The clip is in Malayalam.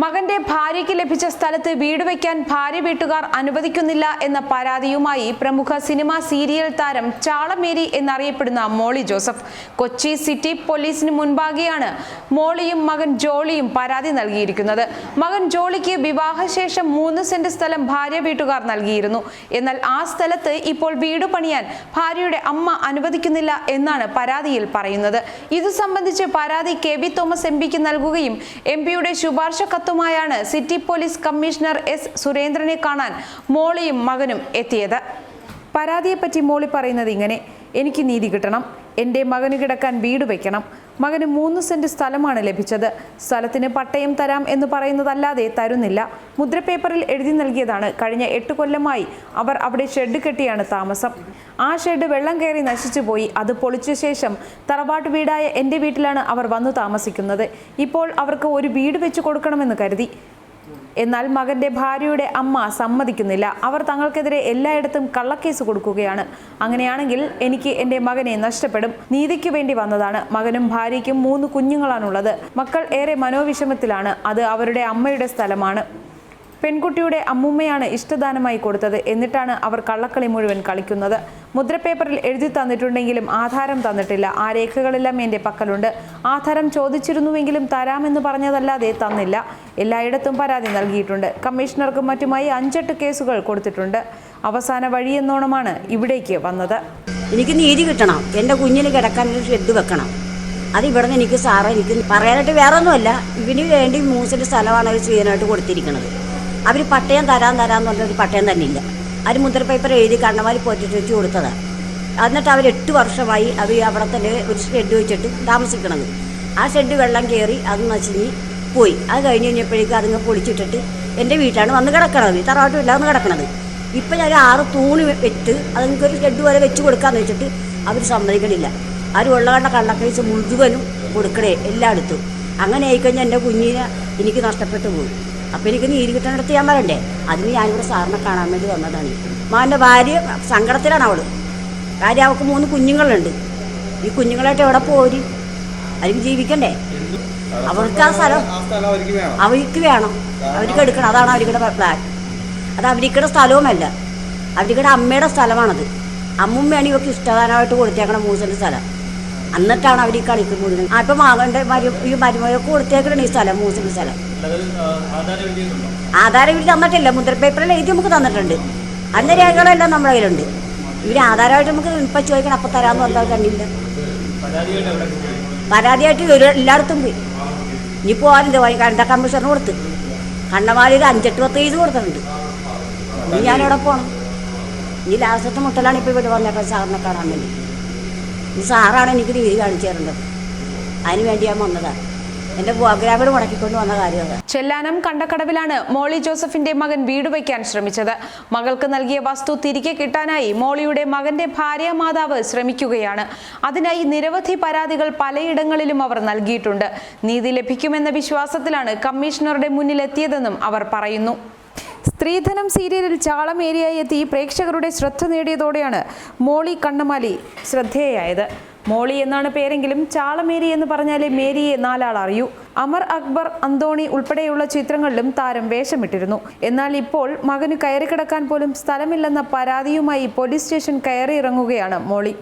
മകന്റെ ഭാര്യയ്ക്ക് ലഭിച്ച സ്ഥലത്ത് വീട് വയ്ക്കാൻ ഭാര്യ വീട്ടുകാർ അനുവദിക്കുന്നില്ല എന്ന പരാതിയുമായി പ്രമുഖ സിനിമാ സീരിയൽ താരം ചാളമേരി എന്നറിയപ്പെടുന്ന മോളി ജോസഫ്. കൊച്ചി സിറ്റി പോലീസിന് മുൻപാകെയാണ് മോളിയും മകൻ ജോളിയും പരാതി നൽകിയിരിക്കുന്നത്. മകൻ ജോളിക്ക് വിവാഹശേഷം മൂന്ന് സെന്റ് സ്ഥലം ഭാര്യ വീട്ടുകാർ നൽകിയിരുന്നു. എന്നാൽ ആ സ്ഥലത്ത് ഇപ്പോൾ വീട് പണിയാൻ ഭാര്യയുടെ അമ്മ അനുവദിക്കുന്നില്ല എന്നാണ് പരാതിയിൽ പറയുന്നത്. ഇതു സംബന്ധിച്ച് പരാതി കെ തോമസ് എം പിക്ക് നൽകുകയും എം പിയുടെ ശുപാർശ കത്തുമായാണ് സിറ്റി പോലീസ് കമ്മീഷണർ എസ് സുരേന്ദ്രനെ കാണാൻ മോളിയും മകനും എത്തിയത്. പരാതിയെപ്പറ്റി മോളി പറയുന്നത് ഇങ്ങനെ എനിക്ക് നീതി കിട്ടണം എന്റെ മകന് കിടക്കാൻ വീട് വയ്ക്കണം മകന് മൂന്ന് സെന്റ് സ്ഥലമാണ് ലഭിച്ചത് സ്ഥലത്തിന് പട്ടയം തരാം എന്ന് പറയുന്നതല്ലാതെ തരുന്നില്ല. മുദ്രപേപ്പറിൽ എഴുതി നൽകിയതാണ് കഴിഞ്ഞ എട്ട് കൊല്ലമായി അവർ അവിടെ ഷെഡ് കെട്ടിയാണ് താമസം. ആ ഷെഡ് വെള്ളം കയറി നശിച്ചുപോയി അത് പൊളിച്ച ശേഷം തറവാട്ട് വീടായ എന്റെ വീട്ടിലാണ് അവർ വന്നു താമസിക്കുന്നത്. ഇപ്പോൾ അവർക്ക് ഒരു വീട് വെച്ച് കൊടുക്കണമെന്ന് കരുതി. എന്നാൽ മകന്റെ ഭാര്യയുടെ അമ്മ സമ്മതിക്കുന്നില്ല. അവർ തങ്ങൾക്കെതിരെ എല്ലായിടത്തും കള്ളക്കേസ് കൊടുക്കുകയാണ്. അങ്ങനെയാണെങ്കിൽ എനിക്ക് എന്റെ മകനെ നഷ്ടപ്പെടും. നീതിക്ക് വേണ്ടി വന്നതാണ്. മകനും ഭാര്യയ്ക്കും മൂന്ന് കുഞ്ഞുങ്ങളാണുള്ളത്. മക്കൾ ഏറെ മനോവിഷമത്തിലാണ്. അത് അവരുടെ അമ്മയുടെ സ്ഥലമാണ്. പെൺകുട്ടിയുടെ അമ്മൂമ്മയാണ് ഇഷ്ടദാനമായി കൊടുത്തത്. എന്നിട്ടാണ് അവർ കള്ളക്കളി മുഴുവൻ കളിക്കുന്നത്. മുദ്രപേപ്പറിൽ എഴുതി തന്നിട്ടുണ്ടെങ്കിലും ആധാരം തന്നിട്ടില്ല. ആ രേഖകളെല്ലാം എന്റെ പക്കലുണ്ട്. ആധാരം ചോദിച്ചിരുന്നുവെങ്കിലും തരാമെന്ന് പറഞ്ഞതല്ലാതെ തന്നില്ല. എല്ലായിടത്തും പരാതി നൽകിയിട്ടുണ്ട്. കമ്മീഷണർക്കും മറ്റുമായി അഞ്ചെട്ട് കേസുകൾ കൊടുത്തിട്ടുണ്ട്. അവസാന വഴിയെന്നോണമാണ് ഇവിടേക്ക് വന്നത്. എനിക്ക് നീതി കിട്ടണം. എന്റെ കുഞ്ഞിന് കിടക്കാൻ ഒരു ഷെഡ് വെക്കണം. അത് ഇവിടെ നിന്ന് എനിക്ക് സാറേ എനിക്ക് പറയാനായിട്ട് വേറെ ഒന്നുമല്ല ഇവന് വേണ്ടി മൂസിന്റെ സ്ഥലമാണ് അവർ ചെയ്യാനായിട്ട് കൊടുത്തിരിക്കുന്നത്. അവർ പട്ടയം തരാൻ തരാന്ന് പറഞ്ഞ ഒരു പട്ടയം തന്നെ ഇല്ല അവർ മുദ്ര പേപ്പർ എഴുതി കണ്ണമാരി പോറ്റിട്ട് വെച്ച് കൊടുത്തതാണ് എന്നിട്ട് അവർ എട്ട് വർഷമായി അവർ അവിടെ തന്നെ ഒരു ഷെഡ് വെച്ചിട്ട് താമസിക്കണത്. ആ ഷെഡ് വെള്ളം കയറി അത് നശിഞ്ഞ് പോയി. അത് കഴിഞ്ഞ് കഴിഞ്ഞപ്പോഴേക്കും അതിങ്ങ് പൊളിച്ചിട്ടിട്ട് എന്റെ വീട്ടിലാണ് വന്ന് കിടക്കണത്. തറവാട്ട് വീട്ടിലാണ് കിടക്കണത്. ഇപ്പം ഞാൻ ആറ് തൂണ് വെച്ച് അതിങ്ങൾക്ക് ഒരു ഷെഡ് വരെ വെച്ച് കൊടുക്കാന്ന് വെച്ചിട്ട് അവർ സമ്മതിക്കണില്ല. അവർ ഉള്ള കണ്ട കള്ളക്കേസ് മുഴുവനും കൊടുക്കണേ എല്ലായിടത്തും. അങ്ങനെ ആയിക്കഴിഞ്ഞാൽ എന്റെ കുഞ്ഞിനെ എനിക്ക് നഷ്ടപ്പെട്ടു പോയി. അപ്പം എനിക്ക് നീര് കിട്ടണടുത്ത് ഞാൻ വരണ്ടേ അതിന് ഞാനിവിടെ സാറിനെ കാണാൻ വേണ്ടി വന്നതാണ്. മാന്റെ ഭാര്യ സങ്കടത്തിലാണ് അവൾ കാര്യം അവൾക്ക് മൂന്ന് കുഞ്ഞുങ്ങളുണ്ട്. ഈ കുഞ്ഞുങ്ങളായിട്ട് എവിടെ പോരി? അതിന് ജീവിക്കണ്ടേ? അവർക്ക് ആ സ്ഥലം അവർക്ക് വേണം. അവർക്ക് എടുക്കണം. അതാണ് അവരുടെ പ്ലാൻ. അത് അവരിക്കടെ സ്ഥലവുമല്ല. അവരിക്കടെ അമ്മയുടെ സ്ഥലമാണത്. അമ്മുമ്മയാണ് ഇവർക്ക് ഇഷ്ടദാനമായിട്ട് കൊടുത്തേക്കണ മൂസന്റെ സ്ഥലം. എന്നിട്ടാണ് അവർ ഈ കളിക്ക് മുഴുവൻ ആ ഇപ്പം മകന്റെ മരു ഈ മരുമകൾക്ക് കൊടുത്തേക്കണം ഈ സ്ഥലം മൂസന്റെ സ്ഥലം. ആധാരം ഇവർ തന്നിട്ടില്ല. മുദ്രപേപ്പറിൽ എഴുതി നമുക്ക് തന്നിട്ടുണ്ട്. അതിന്റെ രേഖകളെല്ലാം നമ്മുടെ കയ്യിലുണ്ട്. ഇവർ ആധാരമായിട്ട് നമുക്ക് ഇപ്പം ചോദിക്കണം അപ്പം തരാമെന്ന് പറഞ്ഞാൽ കണ്ടില്ല പരാതിയായിട്ട് ഒരു എല്ലായിടത്തും പോയി. ഇനി പോകാനുണ്ട് കണ്ട കമ്മീഷണർ കൊടുത്ത്. കണ്ണമാലി ഒരു അഞ്ചെട്ട് പത്ത് എഴുതി കൊടുത്തിട്ടുണ്ട്. ഇനി ഞാനിവിടെ പോകണം ഇനി ലാസ്റ്റത്തെ മുട്ടലാണ് ഇപ്പോൾ ഇവിടെ വന്നേക്കാൻ സാറിനെ കാണാൻ വേണ്ടി ഈ സാറാണ് എനിക്ക് രീതി കാണിച്ചു തരേണ്ടത്. അതിന് വേണ്ടി ഞാൻ വന്നതാണ്. എന്റെ ഗ്രാമീണ മുടക്കിക്കൊണ്ട് വന്ന കാര്യം ചെല്ലാനം കണ്ടക്കടവിലാണ് മോളി ജോസഫിന്റെ മകൻ വീട് വയ്ക്കാൻ ശ്രമിച്ചത്. മകൾക്ക് നൽകിയ വസ്തു തിരികെ കിട്ടാനായി മോളിയുടെ മകന്റെ ഭാര്യ മാതാവ് ശ്രമിക്കുകയാണ്. അതിനായി നിരവധി പരാതികൾ പലയിടങ്ങളിലും അവർ നൽകിയിട്ടുണ്ട്. നീതി ലഭിക്കുമെന്ന വിശ്വാസത്തിലാണ് കമ്മീഷണറുടെ മുന്നിലെത്തിയതെന്നും അവർ പറയുന്നു. സ്ത്രീധനം സീരിയലിൽ ചാളമേരിയായി എത്തി പ്രേക്ഷകരുടെ ശ്രദ്ധ നേടിയതോടെയാണ് മോളി കണ്ണമാലി ശ്രദ്ധേയായത്. മോളി എന്നാണ് പേരെങ്കിലും ചാളമേരി എന്ന് പറഞ്ഞാലേ മേരിയെ നാലാൾ അറിയൂ. അമർ അക്ബർ അന്തോണി ഉൾപ്പെടെയുള്ള ചിത്രങ്ങളിലും താരം വേഷമിട്ടിരുന്നു. എന്നാൽ ഇപ്പോൾ മകന് കയറി കിടക്കാൻ പോലും സ്ഥലമില്ലെന്ന പരാതിയുമായി പോലീസ് സ്റ്റേഷൻ കയറിയിറങ്ങുകയാണ് മോളി.